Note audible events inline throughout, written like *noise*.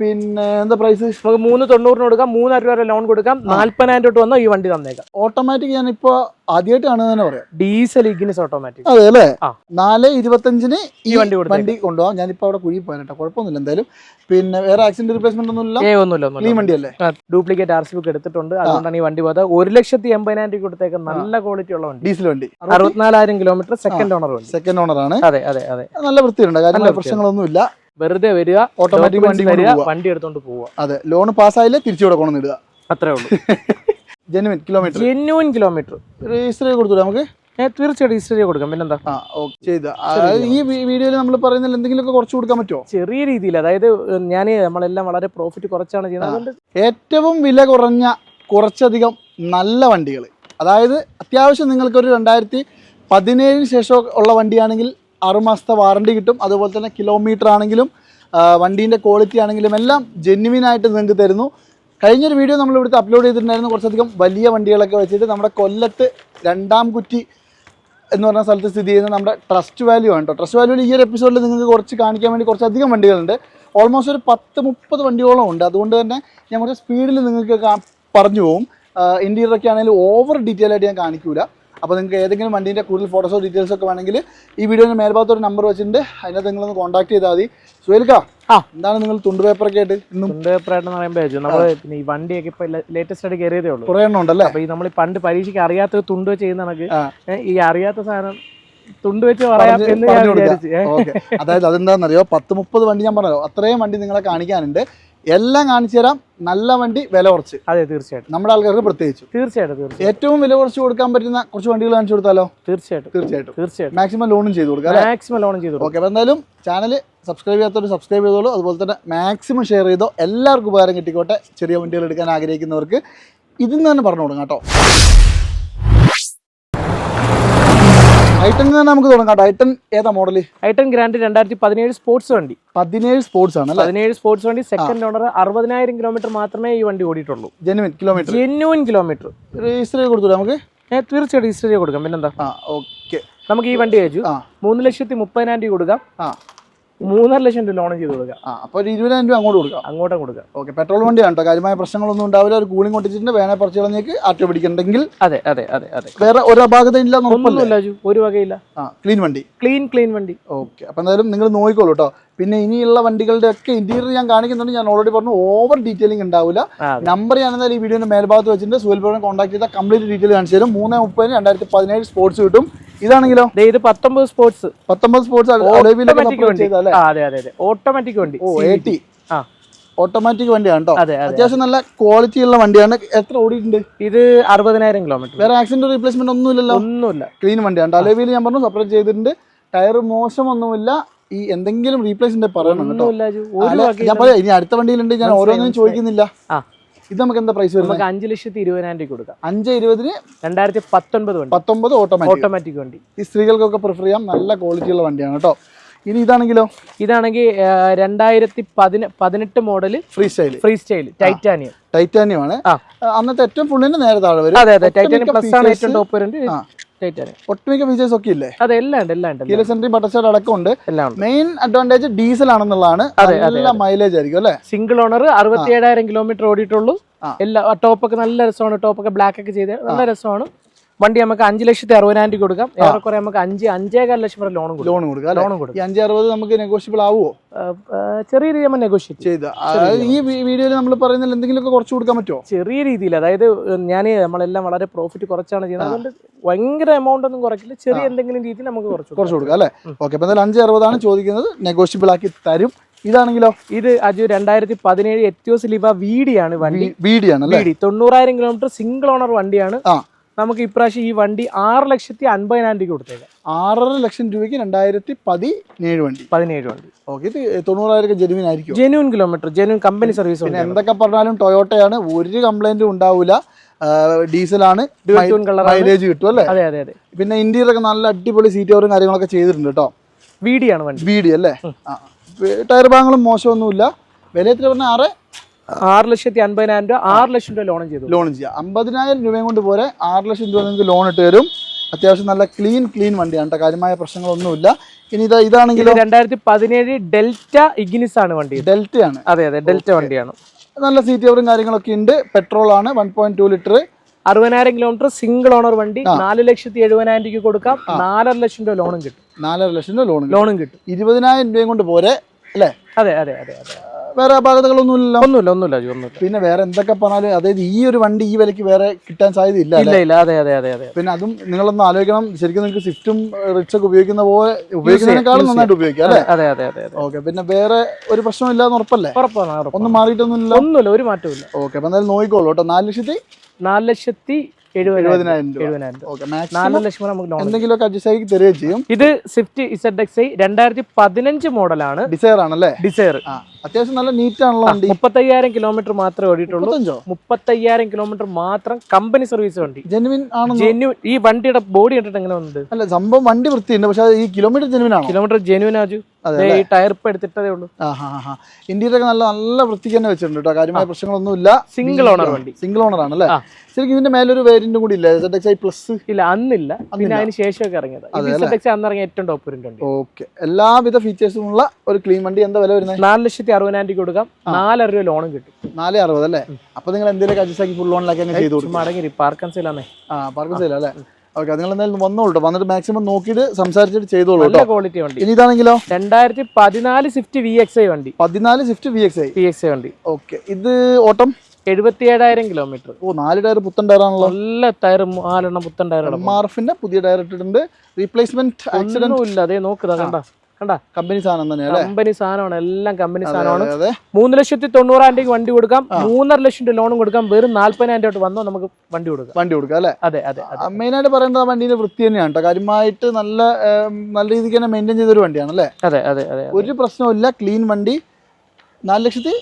പിന്നെ എന്താ പ്രൈസ് നമുക്ക് മൂന്ന് തൊണ്ണൂറിന് കൊടുക്കാം മൂന്നര രൂപ ലോൺ കൊടുക്കാം നാല്പതിനായിരം തൊട്ട് വന്നാൽ ഈ വണ്ടി തന്നേക്കാം. ഓട്ടോമാറ്റിക് ഞാൻ ഇപ്പൊ ആദ്യമായിട്ടാണ് തന്നെ പറയാം ഡീസൽ ഇഗ്നിസ് ഓട്ടോമാറ്റിക് അതെ അല്ലേ. നാല് ഇരുപത്തഞ്ചിന് ഈ വണ്ടി. വണ്ടി കൊണ്ടുപോകാം ഞാനിപ്പോ അവിടെ കുഴി പോകാൻ കേട്ടോ. കുഴപ്പമൊന്നുമില്ല എന്തായാലും. പിന്നെ വേറെ ആക്സിഡന്റ് റിപ്ലേസ്മെന്റ് ഒന്നും ഇല്ല ഏ ഒന്നുമില്ല. ഈ വണ്ടി അല്ലേ ഡ്യൂപ്ലിക്കേറ്റ് ആർ സി ബുക്ക് എടുത്തിട്ടുണ്ട്. അതുകൊണ്ടാണ് ഈ വണ്ടി പോയത്. ഒരു ലക്ഷത്തി എൺപതിനായിരം രൂപ കൊടുത്തേക്ക്. നല്ല ക്വാളിറ്റി ഉള്ള വണ്ടി. ഡീസൽ വണ്ടി. അറുപത്തിനാലായിരം കിലോമീറ്റർ സെക്കൻഡ് ഓണർ വണ്ടി. സെക്കൻഡ് ഓണർ ആണ്. അതെ അതെ അതെ. നല്ല വൃത്തിയുണ്ട്. കാര്യങ്ങളൊന്നും വൃത്തിയുണ്ട്. വെറുതെ വരിക ഓട്ടോമാറ്റിക് വണ്ടി പോവാ. വണ്ടി എടുത്തോണ്ട് പോവുക. അതെ ലോൺ പാസ്സായില്ലേ തിരിച്ചു കൊടുക്കണം ഇടുക. അത്രേ ഉള്ളൂ. Genuine kilometre genuine kilometre register കൊടുത്തു നമുക്ക്? തീർച്ചയായിട്ടും ഹിസ്റ്ററി കൊടുക്കാം. പിന്നെന്താ? ചെയ്ത. ഈ വീഡിയോയിൽ നമ്മൾ പറയുന്നതിൽ എന്തെങ്കിലുമൊക്കെ കുറച്ച് കൊടുക്കാൻ പറ്റുമോ? ചെറിയ രീതിയിൽ. അതായത് ഞാൻ നമ്മളെല്ലാം വളരെ പ്രോഫിറ്റ് കുറച്ചാണ് ചെയ്യുന്നത്. ഏറ്റവും വില കുറഞ്ഞ കുറച്ചധികം നല്ല വണ്ടികൾ അതായത് അത്യാവശ്യം നിങ്ങൾക്കൊരു രണ്ടായിരത്തി പതിനേഴിന് ശേഷം ഉള്ള വണ്ടിയാണെങ്കിൽ ആറുമാസത്തെ വാറണ്ടി കിട്ടും. അതുപോലെ തന്നെ കിലോമീറ്റർ ആണെങ്കിലും വണ്ടീന്റെ ക്വാളിറ്റി ആണെങ്കിലും എല്ലാം ജെന്യുവിൻ ആയിട്ട് നിങ്ങൾക്ക് തരുന്നു. കഴിഞ്ഞൊരു വീഡിയോ നമ്മൾ ഇവിടുത്തെ അപ്ലോഡ് ചെയ്തിട്ടുണ്ടായിരുന്നു. കുറച്ചധികം വലിയ വണ്ടികളൊക്കെ വെച്ചിട്ട് നമ്മുടെ കൊല്ലത്ത് രണ്ടാം കുറ്റി എന്ന് പറഞ്ഞ സ്ഥലത്ത് സ്ഥിതി ചെയ്യുന്ന നമ്മുടെ ട്രസ്റ്റ് വാല്യൂ ആണ് കേട്ടോ ട്രസ്റ്റ് വാല്യൂവിൽ ഈ ഒരു എപ്പിസോഡിൽ നിങ്ങൾക്ക് കുറച്ച് കാണിക്കാൻ വേണ്ടി കുറച്ചധികം വണ്ടികളുണ്ട്. ഓൾമോസ്റ്റ് ഒരു പത്ത് മുപ്പത് വണ്ടിയോളം ഉണ്ട്. അതുകൊണ്ട് തന്നെ ഞാൻ കുറച്ച് സ്പീഡിൽ നിങ്ങൾക്ക് പറഞ്ഞു പോകും. ഇന്റീരിയറൊക്കെ ആണെങ്കിലും ഓവർ ഡീറ്റെയിൽ ആയിട്ട് ഞാൻ കാണിക്കൂല. അപ്പോൾ നിങ്ങൾക്ക് ഏതെങ്കിലും വണ്ടീന്റെ കൂടുതൽ ഫോട്ടോസോ ഡീറ്റെയിൽസോ ഒക്കെ വേണമെങ്കിൽ ഈ വീഡിയോയുടെ മേൽഭാഗത്ത് ഒരു നമ്പർ വെച്ചിട്ടുണ്ട്. അതിനകത്ത് നിങ്ങളൊന്ന് കോൺടാക്ട് ചെയ്താൽ മതി. സുഹേൽക്ക ആ. എന്താണ് നിങ്ങൾ തുണ്ട് പേപ്പറൊക്കെ ആയിട്ട് ഇന്നും? കൊണ്ടുപോയപ്പോഴായിട്ട് പറയുമ്പോൾ നമ്മൾ പിന്നെ ഈ വണ്ടിയൊക്കെ ഇപ്പൊ ലേറ്റസ്റ്റ് ആയിട്ട് കയറിയതേ ഉള്ളൂ. കുറേ എണ്ണം ഉണ്ടല്ലേ? അപ്പോൾ ഈ നമ്മൾ പണ്ട് പരീക്ഷയ്ക്ക് അറിയാത്ത തുണ്ട് വെച്ച് ചെയ്യുന്ന കണക്ക് ഈ അറിയാത്ത സാധനം തുണ്ട് വെച്ച് പറയാം പറഞ്ഞ് എന്ന് ഞാൻ പറഞ്ഞു കൊടുക്കാം. വിചാരിച്ചു. ഏ. അതായത് അതെന്താണെന്നറിയോ? പത്ത് മുപ്പത് വണ്ടി ഞാൻ പറഞ്ഞല്ലോ. അത്രയും വണ്ടി നിങ്ങളെ കാണിക്കാനുണ്ട്. എല്ലാം കാണിച്ചു തരാം. നല്ല വണ്ടി വില കുറച്ച്. അതെ തീർച്ചയായിട്ടും. നമ്മുടെ ആൾക്കാർക്ക് പ്രത്യേകിച്ച്. തീർച്ചയായിട്ടും തീർച്ചയായിട്ടും. ഏറ്റവും വില കുറച്ച് കൊടുക്കാൻ പറ്റുന്ന കുറച്ച് വണ്ടികൾ കാണിച്ചു കൊടുത്താലോ? തീർച്ചയായിട്ടും തീർച്ചയായിട്ടും. തീർച്ചയായിട്ടും. മാക്സിമം ലോണും ചെയ്ത് കൊടുക്കാം മാക്സിമം ലോണും ചെയ്തു കൊടുക്കും. ഓക്കെ അപ്പോൾ എന്തായാലും ചാനൽ സബ്സ്ക്രൈബ് ചെയ്യാത്തവർ സബ്സ്ക്രൈബ് ചെയ്തോളൂ. അതുപോലെ തന്നെ മാക്സിമം ഷെയർ ചെയ്തോ. എല്ലാവർക്കും ഉപകാരം കിട്ടിക്കോട്ടെ. ചെറിയ വണ്ടികൾ എടുക്കാൻ ആഗ്രഹിക്കുന്നവർക്ക് ഇതിൽ നിന്ന് തന്നെ പറഞ്ഞു കൊടുക്കാം കേട്ടോ. ഐറ്റൻ തന്നെ നമുക്ക് തുടങ്ങാം ഐറ്റൻ ഏതാ മോഡൽ ഐട്ടൺ ഗ്രാൻഡ് രണ്ടായിരത്തി പതിനേഴ് സ്പോർട്സ് വണ്ടി. പതിനേഴ് സ്പോർട്സ് ആണ് പതിനേഴ് സ്പോർട്സ് വണ്ടി സെക്കൻഡ് ഓണർ അറുപതിനായിരം കിലോമീറ്റർ മാത്രമേ ഈ വണ്ടി ഓടിയിട്ടുള്ളൂ. Genuine kilometre genuine kilometre register കൊടുത്തു നമുക്ക്? തീർച്ചയായിട്ടും ഹിസ്റ്ററി കൊടുക്കാം. പിന്നെന്താ? ഓക്കെ നമുക്ക് ഈ വണ്ടി അയച്ചു. മൂന്ന് ലക്ഷത്തി മുപ്പതിനായിരം രൂപ കൊടുക്കാം. മൂന്നര ലക്ഷം രൂപ ലോൺ ചെയ്ത് കൊടുക്കാം. ആ അപ്പോൾ ഒരു ഇരുപതിനായിരം രൂപ അങ്ങോട്ട് കൊടുക്കാം. അങ്ങോട്ടും കൊടുക്കാം. ഓക്കെ പെട്രോൾ വണ്ടിയാണ് കേട്ടോ കാര്യമായ പ്രശ്നങ്ങളൊന്നും ഉണ്ടാവില്ല. ഒരു കൂളിംഗ് കൊണ്ടിച്ചിട്ട് വേണേ പറിച്ചു കളഞ്ഞേക്ക് ആറ്റോ പിടിക്കണ്ടെങ്കിൽ അതെ അതെ അതെ അതെ. വേറെ ഒരു അപാകത ഇല്ല ഒന്നുമില്ല ഒരു വകയില്ല. ആ ക്ലീൻ വണ്ടി. ക്ലീൻ ക്ലീൻ വണ്ടി. ഓക്കെ അപ്പോൾ എന്തായാലും നിങ്ങൾ നോക്കിക്കോളൂ കേട്ടോ പിന്നെ ഇനിയുള്ള വണ്ടികളുടെ ഒക്കെ ഇന്റീരിയർ ഞാൻ കാണിക്കുന്നുണ്ട്. ഞാൻ ഓൾറെഡി പറഞ്ഞു ഓവർ ഡീറ്റെയിലിംഗ് ഉണ്ടാവില്ല നമ്പർ ഞാൻ എന്തായാലും ഈ വീഡിയോ മേൽഭാഗത്ത് വെച്ചിട്ട് സുഹൽപുരം കോൺടാക്ട് ചെയ്താൽ കംപ്ലീറ്റ് ഡീറ്റെയിൽ കാണിച്ചു തരും. മൂന്ന് മുപ്പതിന് രണ്ടായിരത്തി പതിനേഴ് സ്പോർട്സ് കിട്ടും. ഇതാണെങ്കിലോ? ഇത് പത്തൊമ്പത് സ്പോർട്സ് പത്തൊമ്പത് സ്പോർട്സ് ഓട്ടോമാറ്റിക് വണ്ടി. ഓ എ ടി ഓട്ടോമാറ്റിക് വണ്ടിയാണ് കേട്ടോ അതെ അതെ അത്യാവശ്യം നല്ല ക്വാളിറ്റി ഉള്ള വണ്ടിയാണ്. എത്ര ഓടിയിട്ടുണ്ട്? ഇത് അറുപതിനായിരം കിലോമീറ്റർ വേറെ ആക്സിഡന്റ് റീപ്ലേസ്മെന്റ് ഒന്നുമില്ലല്ലോ. ഒന്നുമില്ല. ക്ലീൻ വണ്ടിയാണ് അലോവിയിൽ ഞാൻ പറഞ്ഞു സെപ്പറേറ്റ് ചെയ്തിട്ടുണ്ട്. ടയർ മോശമൊന്നുമില്ല. ഈ എന്തെങ്കിലും റീപ്ലേസിന്റെ പറയണം കേട്ടോ. ഞാൻ പറയാം ഇനി അടുത്ത വണ്ടിയിലുണ്ട് ഞാൻ ഓരോന്നും ചോദിക്കുന്നില്ല. ഇത് നമുക്ക് എന്താ പ്രൈസ് വരുന്നത്? നമുക്ക് അഞ്ച് ലക്ഷത്തി ഇരുപതിനായിരം രൂപ കൊടുക്കാം. അഞ്ച് ഇരുപതിന് രണ്ടായിരത്തി പത്തൊൻപത് വണ്ടി. പത്തൊമ്പത് ഓട്ടോമാറ്റിക് ഓട്ടോമാറ്റിക് വണ്ടി. ഈ സ്ത്രീകൾക്കൊക്കെ പ്രിഫർ ചെയ്യാം നല്ല ക്വാളിറ്റിയുള്ള വണ്ടിയാണ് കേട്ടോ. ഇനി ഇതാണെങ്കിലോ? ഇതാണെങ്കിൽ രണ്ടായിരത്തി പതിന പതിനെട്ട് model free style free style titanium titanium ആണ്. അന്നത്തെ ഏറ്റവും ഫുള്ളിന് നേരെ താഴെ വരും. അതെ അതെ ടൈറ്റാനിയം പ്ലസ് ആണ് ഏറ്റവും ടോപ്പ് വരുന്നത്. ടൈറ്റാനിയം ഒട്ടുമിക്ക ഫീച്ചേഴ്സ് ഒക്കെ ഇല്ലേ? അതെ എല്ലാം ഉണ്ട് എല്ലാം ഉണ്ട് കീല സെൻട്രി ബട്ടർസ്റ്റേഡ് അടക്കം ഉണ്ട്. എല്ലാം ഉണ്ട്. മെയിൻ അഡ്വാന്റേജ് ഡീസൽ ആണെന്നുള്ളതാണ്. നല്ല മൈലേജ് ആയിരിക്കും അല്ലേ? സിംഗിൾ ഓണർ അറുപത്തി ഏഴായിരം കിലോമീറ്റർ ഓടിയിട്ടുള്ളൂ. എല്ലാ ടോപ്പൊക്കെ നല്ല രസമാണ് ടോപ്പൊക്കെ ബ്ലാക്ക് ഒക്കെ ചെയ്ത് നല്ല രസമാണ്. വണ്ടി നമുക്ക് അഞ്ച് ലക്ഷത്തി അറുപതിനായിരം രൂപ കൊടുക്കാം. ഏറെക്കുറെ നമുക്ക് അഞ്ച് അഞ്ചേകാൽ ലക്ഷം വരെ ലോണും കൊടുക്കും. ലോൺ കൊടുക്കാം ലോണും കൊടുക്കും. അഞ്ച് അറുപത് നമുക്ക് നെഗോഷ്യബിൾ ആവുമോ ചെറിയ രീതിയിൽ നമ്മൾ നെഗോഷിയേറ്റ് ചെയ്ത്. ഈ വീഡിയോയിൽ നമ്മൾ പറയുന്നതിൽ എന്തെങ്കിലുമൊക്കെ കുറച്ച് കൊടുക്കാൻ പറ്റുമോ ചെറിയ രീതിയിൽ അതായത് ഞാൻ നമ്മളെല്ലാം വളരെ പ്രോഫിറ്റ് കുറച്ചാണ് ചെയ്യുന്നത്. അതുകൊണ്ട് ഭയങ്കര എമൗണ്ട് ഒന്നും കുറയ്ക്കില്ല. ചെറിയ എന്തെങ്കിലും രീതിയിൽ നമുക്ക് കുറച്ച് കൊടുക്കാം. കുറച്ച് കൊടുക്കാം അല്ലേ? ഓക്കെ അപ്പോൾ എന്തായാലും അഞ്ച് അറുപതാണ് ചോദിക്കുന്നത്. നെഗോഷ്യബിൾ ആക്കി തരും. ഇതാണെങ്കിലോ? ഇത് അജു രണ്ടായിരത്തി പതിനേഴ് എത്തിയോസ് ലിവ വീഡിയാണ് വണ്ടി. വീഡിയാണ് അല്ലേ വീഡി തൊണ്ണൂറായിരം കിലോമീറ്റർ സിംഗിൾ ഓണർ വണ്ടിയാണ്. ആ. നമുക്ക് ഇപ്രാവശ്യം ഈ വണ്ടി ആറ് ലക്ഷത്തി അൻപതിനായിരം രൂപ കൊടുത്തേക്കാം. ആറര ലക്ഷം രൂപയ്ക്ക് രണ്ടായിരത്തി പതിനേഴ് വണ്ടി. പതിനേഴ് വണ്ടി. ഓക്കെ ഇത് തൊണ്ണൂറായിരം ജെനുവിൻ ആയിരിക്കും genuine kilometre genuine company service പിന്നെ എന്തൊക്കെ പറഞ്ഞാലും ടൊയോട്ടയാണ് ഒരു കംപ്ലൈന്റും ഉണ്ടാവില്ല ഡീസലാണ്. മൈലേജ് കിട്ടും അല്ലേ? അതെ അതെ അതെ. പിന്നെ ഇന്റീരിയർ ഒക്കെ നല്ല അടിപൊളി സീറ്റ് കവറും കാര്യങ്ങളൊക്കെ ചെയ്തിട്ടുണ്ട് കേട്ടോ വീഡിയാണ് വണ്ടി. വീഡി അല്ലേ? ടയർ ഭാഗങ്ങളും മോശമൊന്നുമില്ല. വില എത്ര പറഞ്ഞാൽ ആറ് ആറ് ലക്ഷത്തി അൻപതിനായിരം രൂപ ആറ് ലക്ഷം രൂപ ലോൺ ചെയ്തു. ലോൺ ചെയ്യാം. അമ്പതിനായിരം രൂപയും കൊണ്ട് പോരെ ആറ് ലക്ഷം രൂപ നിങ്ങൾക്ക് ലോൺ ഇട്ട് തരും. അത്യാവശ്യം നല്ല ക്ലീൻ ക്ലീൻ വണ്ടിയാണ് കേട്ടോ. കാര്യമായ പ്രശ്നങ്ങളൊന്നുമില്ല. ഇനി ഇതാ ഇത് ഇതാണെങ്കിലോ? രണ്ടായിരത്തി പതിനേഴ് ഡെൽറ്റ ഇഗ്നിസ് ആണ് വണ്ടി. ഡെൽറ്റയാണ്. അതെ അതെ ഡെൽറ്റ വണ്ടിയാണ്. നല്ല സീറ്റ് കവറും കാര്യങ്ങളൊക്കെ ഉണ്ട്. പെട്രോൾ ആണ് വൺ പോയിന്റ് ടു ലിറ്റർ അറുപതിനായിരം കിലോമീറ്റർ സിംഗിൾ ഓണർ വണ്ടി. നാല് ലക്ഷത്തി എഴുപതിനായിരം രൂപയ്ക്ക് കൊടുക്കാം. നാലര ലക്ഷം രൂപ ലോണും കിട്ടും. നാലര ലക്ഷം രൂപ ലോണും ലോണും കിട്ടും. ഇരുപതിനായിരം രൂപയും കൊണ്ട് പോരെ അല്ലേ? അതെ അതെ അതെ അതെ. വേറെ അപാകതകളൊന്നുമില്ല. ഒന്നുമില്ല ഒന്നുമില്ല പിന്നെ വേറെ എന്തൊക്കെ പറഞ്ഞാലും അതായത് ഈ ഒരു വണ്ടി ഈ വിലക്ക് വേറെ കിട്ടാൻ സാധ്യത ഇല്ല അതെ അതെ അതെ അതെ. പിന്നെ അതും നിങ്ങളൊന്ന് ആലോചിക്കണം ശരിക്കും നിങ്ങൾക്ക് സ്വിഫ്റ്റും റിച്ചൊക്കെ ഉപയോഗിക്കുന്ന പോലെ ഉപയോഗിക്കുന്നതിനേക്കാളും നന്നായിട്ട് ഉപയോഗിക്കാം അല്ലേ? അതെ അതെ അതെ ഓക്കെ പിന്നെ വേറെ ഒരു പ്രശ്നമില്ലാന്ന് ഉറപ്പല്ലേ? ഉറപ്പാണ്. ഒന്നും മാറിയിട്ടൊന്നുമില്ല? ഒന്നുമില്ല ഒരു മാറ്റവും ഇല്ല ഓക്കെ അപ്പൊ എന്തായാലും നോക്കിക്കോളൂ കേട്ടോ. നാല് ലക്ഷത്തി നാല് ലക്ഷത്തി ഇത് സ്വിഫ്റ്റ് ഇസഡ് എക്സ് ഐ രണ്ടായിരത്തി പതിനഞ്ച് മോഡലാണ്. ഡിസൈർ ആണല്ലേ? ഡിസയർ ആ. അത്യാവശ്യം നല്ല നീറ്റ് ആണല്ലോ വണ്ടി. മുപ്പത്തയ്യായിരം കിലോമീറ്റർ മാത്രമേ ഓടിയിട്ടുള്ളൂ. മുപ്പത്തയ്യായിരം കിലോമീറ്റർ മാത്രം കമ്പനി സർവീസ് വണ്ടി. ജെനുവിൻ ആണ് ജെന്യു ഈ വണ്ടിയുടെ ബോഡി കണ്ടിട്ട് എങ്ങനെ വന്നത്? അല്ല സംഭവം വണ്ടി വൃത്തിയുണ്ട് പക്ഷെ ഈ കിലോമീറ്റർ ജെനുവിൻ ആണ്? കിലോമീറ്റർ ജെനുവിൻ ആജു ഈ ടയർ ഇപ്പൊ എടുത്തിട്ടതേ ഉള്ളൂ. ഇന്ത്യയിലൊക്കെ നല്ല നല്ല വൃത്തിക്ക് തന്നെ വെച്ചിട്ടുണ്ട് കേട്ടോ കാര്യമായ പ്രശ്നങ്ങളൊന്നുമില്ല. സിംഗിൾ ഓണർ വണ്ടി. സിംഗിൾ ഓണർ ആണല്ലേ അല്ലേ? ശരിക്കും ഇതിന്റെ മേലൊരു വേരിയന്റും കൂടി ഇല്ല? സെഡ് എക്സ് ഐ പ്ലസ് ഇല്ല അന്നില്ല. പിന്നെ അതിന് ശേഷമൊക്കെ ഇറങ്ങിയത്. എക്സ് അന്ന് ഇറങ്ങിയ ഏറ്റവും ടോപ്പ് ഓക്കെ എല്ലാവിധ ഫീച്ചേഴ്സും ഉള്ള ഒരു ക്ലീൻ വണ്ടി എന്താ വില വരുന്നത്? നാല് ലക്ഷത്തി അറുപതിനായിരം രൂപ കൊടുക്കാം. നാലര രൂപ ലോണും കിട്ടും. നാല് അറുപത് അല്ലേ? അപ്പൊ നിങ്ങൾ എന്തെങ്കിലും അഡ്ജസ്റ്റ് ആക്കി ഫുൾ ലോണിലൊക്കെ അങ്ങ് ചെയ്ത് കൊടുക്കും ചുമ്മാ അടങ്ങി പാർക്കൻസിലാന്നേ ആ പാർക്കൻ സെയിലല്ലേ ഓക്കെ നിങ്ങൾ എന്തായാലും വന്നോളൂ വന്നിട്ട് മാക്സിമം നോക്കിയിട്ട് സംസാരിച്ചിട്ട് ചെയ്തോളൂ നല്ല ക്വാളിറ്റി വണ്ടി. ഇനി ഇതാണെങ്കിലോ? രണ്ടായിരത്തി പതിനാല് സ്വിഫ്റ്റ് വി എക്സ് ഐ വണ്ടി. പതിനാല് Swift V X I V X I വണ്ടി. ഓക്കെ ഇത് ഓട്ടം? എഴുപത്തി ഏഴായിരം കിലോമീറ്റർ ഓ നാല് ടയർ പുത്തൻ ടയറാണല്ലോ. നല്ല ടയർ നാലെണ്ണം പുത്തൻ ടയർ മാർഫിന്റെ പുതിയ ടയർ ഇട്ടിട്ടുണ്ട്. റീപ്ലേസ്മെന്റ് ആക്സിഡന്റ് ഇല്ല അതേ നോക്കുക കണ്ട. കമ്പനി സാധനം സാധനമാണ്. എല്ലാം കമ്പനി സാധനമാണ്. മൂന്ന് ലക്ഷത്തി തൊണ്ണൂറായിരം രൂപയ്ക്ക് വണ്ടി കൊടുക്കാം. മൂന്നര ലക്ഷം രൂപ ലോണും കൊടുക്കാം. വെറും നാല്പതിനായിരം രൂപ വന്നോ നമുക്ക് വണ്ടി കൊടുക്കാം. വണ്ടി കൊടുക്കാം അല്ലേ? അതെ അതെ മെയിനായിട്ട് പറയുന്നത് വണ്ടീന്റെ വൃത്തി തന്നെയാണ് കേട്ടോ കാര്യമായിട്ട് നല്ല നല്ല രീതിക്ക് തന്നെ മെയിന്റെയിൻ ചെയ്തൊരു വണ്ടിയാണ് അല്ലേ? അതെ അതെ അതെ ഒരു പ്രശ്നമില്ല ക്ലീൻ വണ്ടി. നാല് ലക്ഷത്തി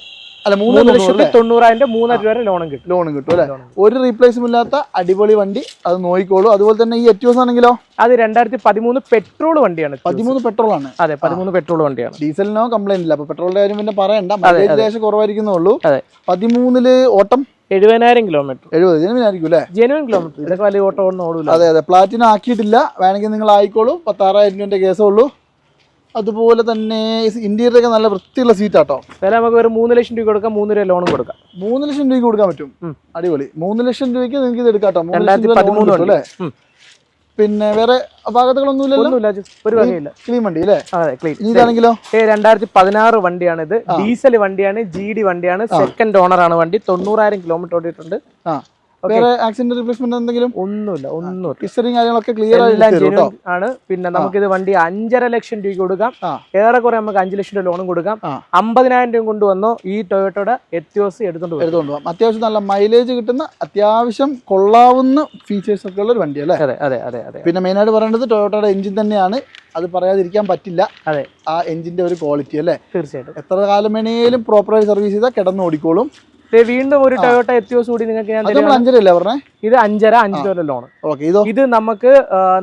അല്ല മൂന്ന് ലക്ഷത്തി തൊണ്ണൂറായിരം മൂന്നായിരം രൂപ വരെ ലോണും കിട്ടും. ലോണും കിട്ടും അല്ലെ? ഒരു റീപ്ലേസും ഇല്ലാത്ത അടിപൊളി വണ്ടി അത് നോക്കിക്കോളൂ. അതുപോലെ തന്നെ ഈ എറ്റിയോസ് ആണെങ്കിലോ? അത് രണ്ടായിരത്തി പതിമൂന്ന് പെട്രോൾ വണ്ടിയാണ് പതിമൂന്ന് പെട്രോൾ ആണ്. അതെ പതിമൂന്ന് പെട്രോൾ വണ്ടിയാണ്. ഡീസലിനോ കംപ്ലൈന്റ് ഇല്ല. അപ്പൊ പെട്രോളിന്റെ കാര്യം പിന്നെ പറയണ്ട. മൈലേജ് ലേശം കുറവായിരിക്കുന്നുള്ളൂ പതിമൂന്നിൽ ഓട്ടം? എഴുപതിനായിരം കിലോമീറ്റർ എഴുപത്. ജനുവിനായിരിക്കും അല്ലേ? ജെനുവൻ കിലോമീറ്റർ ഇതൊക്കെ വലിയ ഓട്ടോ ഒന്നും ഓടില്ല അതെ അതെ. പ്ലാറ്റിനം ആക്കിയിട്ടില്ല. വേണമെങ്കിൽ നിങ്ങൾ ആയിക്കോളൂ. പത്താറായിരം രൂപന്റെ കേസേ ഉള്ളൂ. അതുപോലെ തന്നെ ഇന്ത്യയിലൊക്കെ നല്ല വൃത്തിയുള്ള സീറ്റ് ആട്ടോ വില നമുക്ക് ഒരു മൂന്ന് ലക്ഷം രൂപ കൊടുക്കാം മൂന്ന് രൂപ ലോണും കൊടുക്കാം. മൂന്ന് ലക്ഷം രൂപയ്ക്ക് കൊടുക്കാൻ പറ്റും? അടിപൊളി. മൂന്ന് ലക്ഷം രൂപയ്ക്ക് നിങ്ങൾക്ക് ഇത് എടുക്കാം കേട്ടോ അല്ലേ? പിന്നെ വേറെ അപാകതകളൊന്നുമില്ലല്ലോ. ഒരു വകയില്ല ക്ലീൻ വണ്ടി അല്ലേ? ഇതാണെങ്കിലോ? രണ്ടായിരത്തി പതിനാറ് വണ്ടിയാണ് ഇത് ഡീസൽ വണ്ടിയാണ് ജി ഡി വണ്ടിയാണ്. സെക്കൻഡ് ഓണർ ആണ് വണ്ടി. തൊണ്ണൂറായിരം കിലോമീറ്റർ ഓടിയിട്ടുണ്ട്. വേറെ ആക്സിഡന്റ് റീപ്ലേസ്മെന്റ് എന്തെങ്കിലും? ഒന്നുമില്ല ഒന്നും ഹിസ്റ്ററിയും കാര്യങ്ങളൊക്കെ ക്ലിയർ ആയിട്ട് ആണ്. പിന്നെ നമുക്കിത് വണ്ടി അഞ്ചര ലക്ഷം രൂപ കൊടുക്കാം. ഏറെക്കുറെ നമുക്ക് അഞ്ച് ലക്ഷം രൂപ ലോണും കൊടുക്കാം. അമ്പതിനായിരം രൂപ കൊണ്ടുവന്നോ. ഈ ടൊയോട്ടോടെ എത്യോസ് എടുത്തോണ്ട് എടുത്തോണ്ട് എടുത്തുകൊണ്ട് പോകാം അത്യാവശ്യം നല്ല മൈലേജ് കിട്ടുന്ന അത്യാവശ്യം കൊള്ളാവുന്ന ഫീച്ചേഴ്സ് ഒക്കെ ഉള്ള ഒരു വണ്ടി അല്ലേ അതെ അതെ അതെ അതെ. പിന്നെ മെയിനായിട്ട് പറയേണ്ടത് ടൊയോട്ടോടെ എഞ്ചിൻ തന്നെയാണ്. അത് പറയാതിരിക്കാൻ പറ്റില്ല. അതെ. ആ എഞ്ചിന്റെ ഒരു ക്വാളിറ്റി അല്ലേ? തീർച്ചയായിട്ടും. എത്ര കാലം വേണേലും പ്രോപ്പറായി സർവീസ് ചെയ്താൽ കിടന്ന് ഓടിക്കോളും. വീണ്ടും ഒരു ടൊയോട്ട എത്തിയോസ് കൂടി നിങ്ങൾക്ക് ഞാൻ. അഞ്ചരല്ലേ പറഞ്ഞേ? ഇത് അഞ്ചര അഞ്ച് രൂപ ലോൺ ഇതോ? നമുക്ക്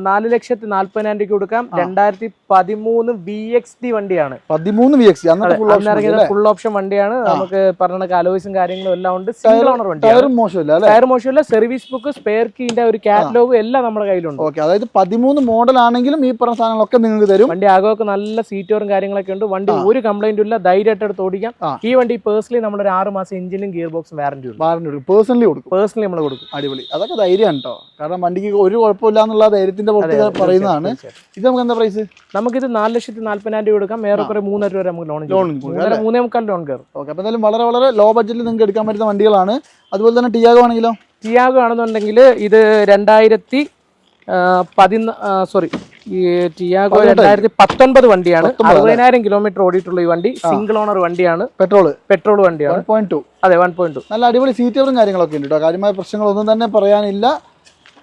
നാല് ലക്ഷത്തി നാല്പതിനായിരം രൂപ കൊടുക്കാം. രണ്ടായിരത്തി പതിമൂന്ന് വി എക്സ് ഡി വണ്ടിയാണ്. പതിമൂന്ന് വി എക്സ് അന്നത്തെ ഫുൾ ഓപ്ഷൻ ഇറങ്ങിയത് ഫുൾ ഓപ്ഷൻ വണ്ടിയാണ്. നമുക്ക് പറഞ്ഞ അലോയ്സും കാര്യങ്ങളും എല്ലാം ഉണ്ട്. സിംഗിൾ ഓണർ വണ്ടി ടയറും മോശമില്ല അല്ലേ? ടയർ മോശമില്ല. സർവീസ് ബുക്ക് സ്പെയർ കീന്റെ ഒരു കാറ്റലോഗ് എല്ലാം നമ്മുടെ കയ്യിലുണ്ട്. ഓക്കെ അതായത് പതിമൂന്ന് മോഡൽ ആണെങ്കിലും ഈ പറഞ്ഞ സാധനങ്ങളൊക്കെ നിങ്ങൾക്ക് തരും. വണ്ടി ആകമൊക്കെ നല്ല സീറ്റോറും കാര്യങ്ങളൊക്കെ ഉണ്ട്. വണ്ടി ഒരു കംപ്ലൈന്റും ഇല്ല. ധൈര്യമായിട്ട് എടുത്ത് ഓടിക്കാം. ഈ വണ്ടി പേഴ്സണലി നമ്മൾ ഒരു ആറ് മാസം എഞ്ചിനും ഗിയർ ബോക്സും വാറന്റി ഉണ്ട്. വാറണ്ടി കൊടുക്കും പേഴ്സണലി കൊടുക്കും. പേഴ്സണലി നമ്മൾ കൊടുക്കും. അടിപൊളി. അതൊക്കെ ധൈര്യമാണ് കേട്ടോ കാരണം വണ്ടിക്ക് ഒരു കുഴപ്പമില്ല എന്നുള്ള ധൈര്യത്തിന്റെ പുറത്ത് പറയുന്നതാണ്. ഇത് നമുക്ക് എന്താ പ്രൈസ് നമുക്ക് ഇത് നാല് ലക്ഷത്തി നാല്പതിനായിരം രൂപ കൊടുക്കാം. ഏറെക്കുറെ മൂന്നര രൂപ നമുക്ക് ലോൺ ലോൺ മൂന്നേ മുക്കാൽ ലോൺ കയറും. ഓക്കെ അപ്പോൾ എന്തായാലും വളരെ വളരെ ലോ ബഡ്ജറ്റിൽ നിങ്ങൾക്ക് എടുക്കാൻ പറ്റുന്ന വണ്ടികളാണ്. അതുപോലെ തന്നെ ടിയാഗോ ആണെങ്കിലോ? ടിയാഗോ ആണെന്നുണ്ടെങ്കിൽ ഇത് രണ്ടായിരത്തി പതിന സോറി ഈ ടിയാഗോ രണ്ടായിരത്തി പത്തൊൻപത് വണ്ടിയാണ്. അറുപതിനായിരം കിലോമീറ്റർ ഓടിയിട്ടുള്ള ഈ വണ്ടി സിംഗിൾ ഓണർ വണ്ടിയാണ്. പെട്രോൾ പെട്രോൾ വണ്ടിയാണ്. പോയിന്റ് ടു അതെ വൺ പോയിന്റ് ടു നല്ല അടിപൊളി സീറ്റുകളും കാര്യങ്ങളൊക്കെ ഉണ്ട് കേട്ടോ കാര്യമായ പ്രശ്നങ്ങളൊന്നും തന്നെ പറയാനില്ല.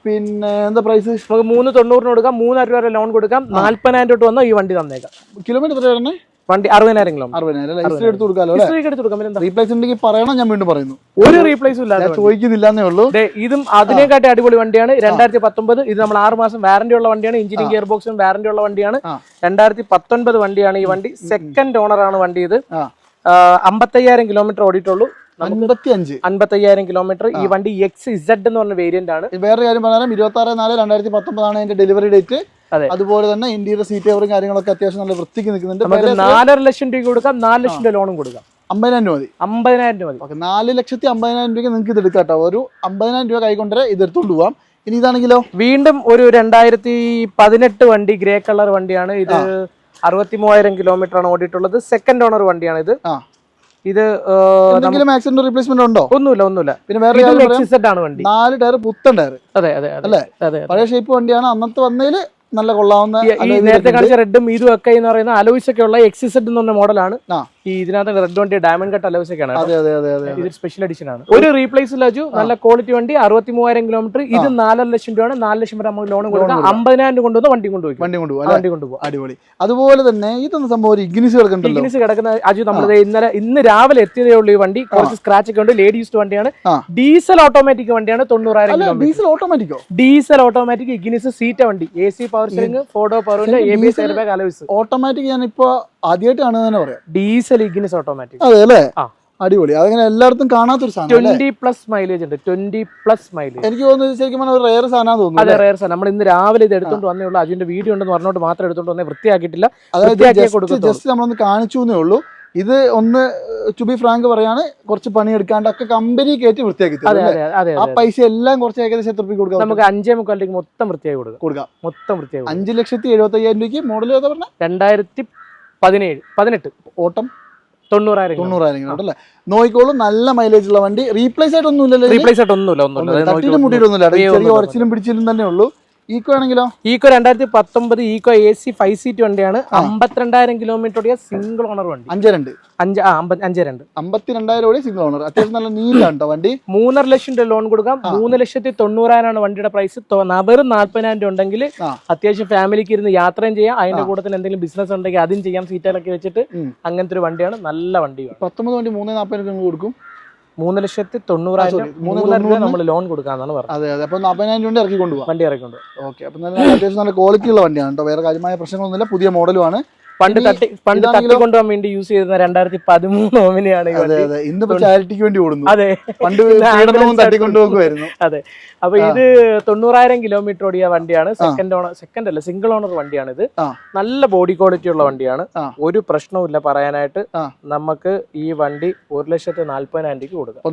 പിന്നെ എന്താ പ്രൈസ് നമുക്ക് മൂന്ന് തൊണ്ണൂറിന് കൊടുക്കാം മൂന്നര രൂപ ലോൺ കൊടുക്കാം. നാല്പതിനായിരം രൂപ വന്നോ ഈ വണ്ടി തന്നേക്കാം. കിലോമീറ്റർ എത്ര വണ്ടി അറുപതിനായിരം കിലോ അറുപതിനായിരം. അല്ലേ ഹിസ്റ്ററി എടുത്ത് കൊടുക്കാലോ അല്ലേ? എടുത്ത് കൊടുക്കാം റീപ്ലേസ് ഉണ്ടെങ്കിൽ പറയണം ഞാൻ വീണ്ടും പറയുന്നു. ഒരു റീപ്ലേസും ഇല്ല ഞാൻ ചോദിക്കുന്നില്ല ഉള്ളൂ. ഇതും അതിനെക്കാട്ടി അടിപൊളി വണ്ടിയാണ്. രണ്ടായിരത്തി പത്തൊമ്പത് ഇത് നമ്മൾ ആറ് മാസം വാറന്റി ഉള്ള വണ്ടിയാണ്. എഞ്ചിനും ഗിയർ ബോക്സും വാറന്റി ഉള്ള വണ്ടിയാണ്. രണ്ടായിരത്തി പത്തൊൻപത് വണ്ടിയാണ് ഈ വണ്ടി. സെക്കൻഡ് ഓണർ ആണ് വണ്ടി ഇത്. അമ്പത്തയ്യായിരം കിലോമീറ്റർ ഓടിയിട്ടുള്ളൂ. അൻപത്തി അൻപത്തയ്യായിരം കിലോമീറ്റർ ഈ വണ്ടി എക്സ് ഇസഡ് എന്ന് പറഞ്ഞ വേരിയന്റ് ആണ്. വേറെ കാര്യം പറഞ്ഞാലും ഇരുപത്തി ആറ് നാല് രണ്ടായിരത്തി പത്തൊമ്പതാണ് അതിന്റെ ഡെലിവറി ഡേറ്റ്. അതുപോലെ തന്നെ ഇന്ത്യയുടെ സീറ്റ് കവറും കാര്യങ്ങളൊക്കെ അത്യാവശ്യം നല്ല വൃത്തിക്ക് നിൽക്കുന്നുണ്ട്. നാലര ലക്ഷം രൂപ കൊടുക്കാം നാല് ലക്ഷം രൂപ ലോണും കൊടുക്കാം. അമ്പതിനായിരം രൂപ മതി. അമ്പതിനായിരം രൂപ മതി. ഓക്കെ നാല് ലക്ഷത്തി അമ്പതിനായിരം രൂപയ്ക്ക് നിങ്ങൾക്ക് ഇത് എടുക്കാം കേട്ടോ. ഒരു അമ്പതിനായിരം രൂപ കൈകൊണ്ടേ ഇത് എടുത്തുകൊണ്ട് പോവാം. ഇനി ഇതാണെങ്കിലോ? വീണ്ടും ഒരു രണ്ടായിരത്തി പതിനെട്ട് വണ്ടി ഗ്രേ കളർ വണ്ടിയാണ്. ഇത് അറുപത്തി മൂവായിരം കിലോമീറ്റർ ആണ് ഓടിയിട്ടുള്ളത്. സെക്കൻഡ് ഓണർ വണ്ടിയാണ് ഇത്. ആ. ഇത് എന്തെങ്കിലും ആക്സിഡന്റ് റീപ്ലേസ്മെന്റ് ഉണ്ടോ? ഒന്നുമില്ല ഒന്നുമില്ല. പിന്നെ വേറെ ആണ് വണ്ടി. നാല് ടയർ പുത്തൻ ടയർ അതെ അതെ അല്ലേ? അതെ പഴയ ഷേപ്പ് വണ്ടിയാണ്. അന്നത്തെ വന്നതിൽ നല്ല കൊള്ളാവുന്ന നേരത്തെ കാണിച്ച റെഡും ഇതും ഒക്കെ എന്ന് പറയുന്ന അലോയ്സ് ഒക്കെ ഉള്ള എക്സിസെഡ് എന്ന് പറഞ്ഞ മോഡലാണ് ആ. ഈ ഇതിനകത്ത് റെഡ് വണ്ടി ഡയമണ്ട് കട്ട് അലവസ് ഒക്കെയാണ് അതെ അതെ അതെ അതെ ഇത് സ്പെഷ്യൽ എഡിഷൻ ആണ്. ഒരു റീപ്ലേസ് ലജു നല്ല ക്വാളിറ്റി വണ്ടി അറുപത്തി മൂവായിരം കിലോമീറ്റർ ഇത് നാലര ലക്ഷം രൂപയാണ്. നാല് ലക്ഷം വരെ നമുക്ക് ലോൺ കൊടുക്കാം. അമ്പതിനായിരം രൂപ കൊണ്ടുവന്ന് വണ്ടി കൊണ്ടുപോയി. വണ്ടി കൊണ്ടുപോകും വണ്ടി കൊണ്ടുപോകും. അടിപൊളി. അതുപോലെ തന്നെ ഇതൊന്ന് സംഭവം ഒരു ഇഗ്നിസ് കിടക്കുന്നുണ്ട് ഇഗ്നിസ് കിടക്കുന്ന അജു നമ്മൾ ഇന്നലെ ഇന്ന് രാവിലെ എത്തിയതേ ഉള്ളൂ ഈ വണ്ടി. കുറച്ച് സ്ക്രാച്ച് ഒക്കെ ഉണ്ട്. ലേഡീസ് വണ്ടിയാണ്. ഡീസൽ ഓട്ടോമാറ്റിക് വണ്ടിയാണ്. തൊണ്ണൂറായിരം ഡീസൽ ഓട്ടോമാറ്റിക്കോ ഡീസൽ ഓട്ടോമാറ്റിക് ഇഗ്നിസ് സീറ്റ വണ്ടി. A C power steering photo power A B side bag alloys automatic ഞാൻ ആദ്യമായിട്ട് കാണുന്നത് തന്നെ പറയാം. Diesel Ignis automatic. അതെ അല്ലേ. അടിപൊളി. അതങ്ങനെ എല്ലായിടത്തും കാണാത്തൊരു സാധനം ട്വന്റി പ്ലസ് മൈലേജ് ഉണ്ട്. Twenty plus mileage. എനിക്ക് തോന്നുന്നു ശരിക്കും ഒരു റയർ സാധനം തോന്നുന്നു അതെ റയർ സാധനം. നമ്മൾ ഇന്ന് രാവിലെ ഇത് എടുത്തോണ്ട് വന്നേ ഉള്ളൂ. അജിന്റെ വീഡിയോ ഉണ്ടെന്ന് പറഞ്ഞോണ്ട് മാത്രം എടുത്തോണ്ട് വന്നേ വൃത്തിയാക്കിയിട്ടില്ല. അതായത് ജസ്റ്റ് നമ്മളൊന്ന് കാണിച്ചു എന്നേ ഉള്ളൂ. ഇത് ഒന്ന് ടു ബി ഫ്രാങ്ക് പറയാണ് കുറച്ച് പണി എടുക്കാണ്ടൊക്കെ കമ്പനി കയറ്റി വൃത്തിയാക്കി ആ പൈസ എല്ലാം കുറച്ച് ഏകദേശം എത്ര രൂപ കൊടുക്കാം? നമുക്ക് അഞ്ചേ മുക്കാലിലേക്ക് മൊത്തം വൃത്തിയാക്കി കൊടുക്കാം. കൊടുക്കാം. മൊത്തം വൃത്തിയാക്കി. അഞ്ച് ലക്ഷത്തി എഴുപത്തി അയ്യായിരം രൂപയ്ക്ക് മോഡൽ ഏതാ പറഞ്ഞ? രണ്ടായിരത്തി പതിനേഴ് പതിനെട്ട്. ഓട്ടം തൊണ്ണൂറായിരം തൊണ്ണൂറായിരം കിലോമീറ്റർ അല്ലേ? നോക്കിക്കോളും നല്ല മൈലേജ് ഉള്ള വണ്ടി. റീപ്ലേസ് ആയിട്ട് ഒന്നും ഇല്ലല്ലോ റീപ്ലേസ് ആയിട്ട് ഒന്നുമില്ല നോക്കി മുട്ടിയിട്ടൊന്നുമില്ല. ചെറിയ. ഉറച്ചിലും പിടിച്ചിലും തന്നെ ഉള്ളൂ. ഈക്കോ ആണെങ്കിലോ? ഈക്കോ രണ്ടായിരത്തി പത്തൊമ്പത് Eeco A C five seat വണ്ടിയാണ്. അമ്പത്തിരണ്ടായിരം കിലോമീറ്റർ ഓടിയ സിംഗിൾ ഓണർ വണ്ടി. അഞ്ച് രണ്ട്. അഞ്ച് അഞ്ച് രണ്ട്. അമ്പത്തിരണ്ടായിരം ഓടിയ ഓടി സിംഗിൾ ഓണർ അത്യാവശ്യം നല്ല നീലാണ് കേട്ടോ വണ്ടി. മൂന്നര ലക്ഷം രൂപ ലോൺ കൊടുക്കാം. മൂന്ന് ലക്ഷത്തി തൊണ്ണൂറായിരമാണ് വണ്ടിയുടെ പ്രൈസ് വെറും നാല്പതിനായിരം രൂപ ഉണ്ടെങ്കിൽ അത്യാവശ്യം ഫാമിലിക്ക് ഇരുന്ന് യാത്രയും ചെയ്യാം. അതിന്റെ കൂടെ തന്നെ എന്തെങ്കിലും ബിസിനസ് ഉണ്ടെങ്കിൽ അതും ചെയ്യാം. സീറ്റുകളൊക്കെ വെച്ചിട്ട്. അങ്ങനത്തെ ഒരു വണ്ടിയാണ്. നല്ല വണ്ടിയാണ് പത്തൊമ്പത് വണ്ടി മൂന്ന് നാൽപ്പതിന് നിങ്ങൾ കൊടുക്കും. മൂന്ന് ലക്ഷത്തി തൊണ്ണൂറായിരം മൂന്നര രൂപ നമ്മൾ ലോൺ കൊടുക്കാന്നാണ് പറഞ്ഞത്. അതെ അതെ. അപ്പൊ നാൽപ്പതിനായിരം രൂപ ഇറക്കി കൊണ്ടുപോകാം വണ്ടി ഇറക്കുന്നുണ്ട് ഓക്കെ അപ്പൊ നല്ല അത്യാവശ്യം നല്ല ക്വാളിറ്റി ഉള്ള വണ്ടിയാണ് കേട്ടോ. വേറെ കാര്യമായ പ്രശ്നങ്ങളൊന്നുമില്ല. പുതിയ മോഡലുമാണ് പണ്ട് തട്ടി പണ്ട്? തട്ടിക്കൊണ്ടുപോകാൻ വേണ്ടി യൂസ് ചെയ്തിരുന്ന രണ്ടായിരത്തി പതിമൂന്ന് ഓമിനിയാണ് ഇന്നിപ്പോ ചാരിറ്റിക്ക് വേണ്ടി. ഓടുന്നു. അതെ. പണ്ട് തട്ടിക്കൊണ്ടുപോകുമായിരുന്നു അതെ. അപ്പൊ ഇത് തൊണ്ണൂറായിരം കിലോമീറ്റർ ഓടിയ വണ്ടിയാണ്. സെക്കൻഡ് ഓണർ സെക്കൻഡ് അല്ല സിംഗിൾ ഓണർ വണ്ടിയാണ് ഇത് നല്ല ബോഡി ക്വാളിറ്റി ഉള്ള വണ്ടിയാണ്. ഒരു പ്രശ്നവുമില്ല പറയാനായിട്ട്. നമുക്ക് ഈ വണ്ടി ഒരു ലക്ഷത്തി നാല്പതിനായിരം രൂപയ്ക്ക് കൊടുക്കാം.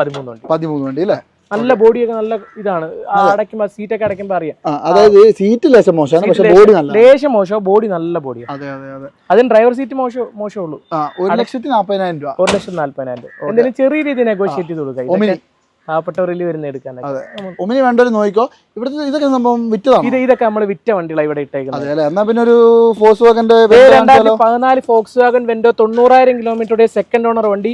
പതിമൂന്ന് വണ്ടി. പതിമൂന്ന് വണ്ടി അല്ലേ? നല്ല ബോഡിയൊക്കെ നല്ല ഇതാണ്. അടയ്ക്കുമ്പോ സീറ്റൊക്കെ അടയ്ക്കുമ്പോ അറിയാം. അതായത് സീറ്റ് ലേശം മോശമാണ് പക്ഷെ ബോഡി നല്ല ലേശം മോശം ബോഡി നല്ല ബോഡിയാണ് അതെ അതെ അതെ. അതിന് ഡ്രൈവർ സീറ്റ് മോശം മോശമുള്ളൂ ഒരു ലക്ഷത്തി നാൽപ്പതിനായിരം രൂപ. ഒരു ലക്ഷത്തി നാല്പതിനായിരം രൂപ. എന്തെങ്കിലും ചെറിയ രീതിയിൽ നെഗോഷിയേറ്റ് ചെയ്ത് കൊടുക്കാം. പാവപ്പെട്ടവരിൽ വരുന്ന എടുക്കാനൊക്കെ. ഒമിനി വേണ്ടവര് നോക്കിക്കോ ഇവിടുത്തെ ഇതൊക്കെ സംഭവം വിറ്റതാണ്? ഇത് ഇതൊക്കെ നമ്മൾ വിറ്റ വണ്ടികളാണ് ഇവിടെ ഇട്ടേക്കുന്നത്. അതെ എന്നാ പിന്നെ ഒരു ഫോക്സ് വാഗന്റെ രണ്ടായിരത്തി പതിനാല് ഫോക്സ് വാഗൻ വെന്റോ തൊണ്ണൂറായിരം കിലോമീറ്ററുടെ സെക്കൻഡ് ഓണർ വണ്ടി.